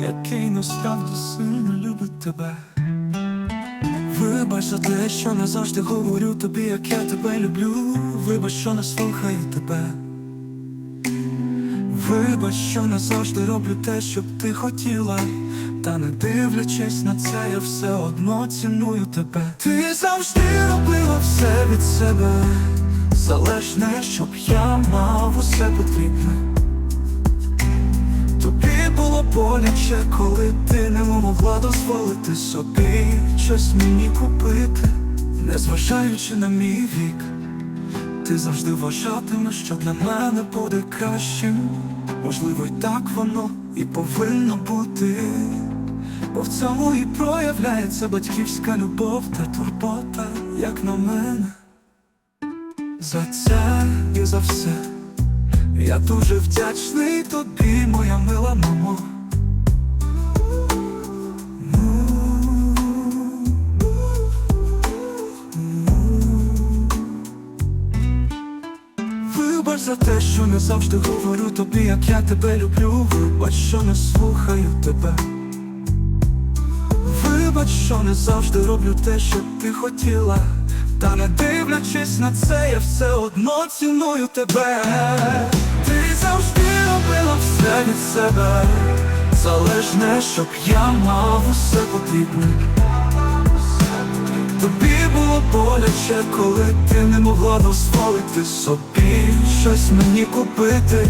який насправді сильно любить тебе. Вибач за те, що не завжди говорю тобі, як я тебе люблю. Вибач, що не слухаю тебе. Вибач, що не завжди роблю те, що б ти хотіла. Та не дивлячись на це, я все одно ціную тебе. Ти завжди робила все від себе, залежне, щоб я мав усе потрібне. Боляче, коли ти не могла дозволити собі щось мені купити, незважаючи на мій вік. Ти завжди вважатимеш, що для мене буде кращим. Можливо, і так воно і повинно бути. Бо в цьому і проявляється батьківська любов та турбота, як на мене. За це і за все. Я дуже вдячний тобі, моя мила мамо. Вибач за те, що не завжди говорю тобі, як я тебе люблю. Вибач, що не слухаю тебе. Вибач, що не завжди роблю те, що ти хотіла. Та не дивлячись на це, я все одно ціную тебе. Ти завжди робила все від себе. Залежне, щоб я мав усе потрібне. Тобі було боляче, коли ти не могла дозволити собі щось мені купити.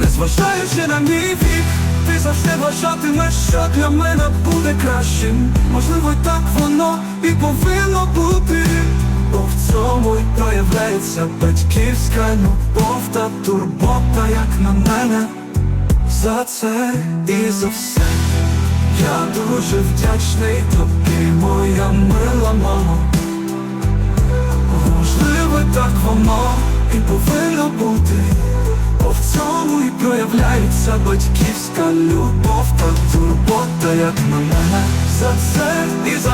Незважаючи на мій вік, ти завжди вважатимеш, що для мене буде кращим. Можливо, так воно і повинно бути. Бо в цьому й проявляється батьківська любов та турбота, як на мене. За це і за все. Я дуже вдячний тобі, повинно бути, бо в цьому і проявляється батьківська любов та турбота, як на мене. За це і за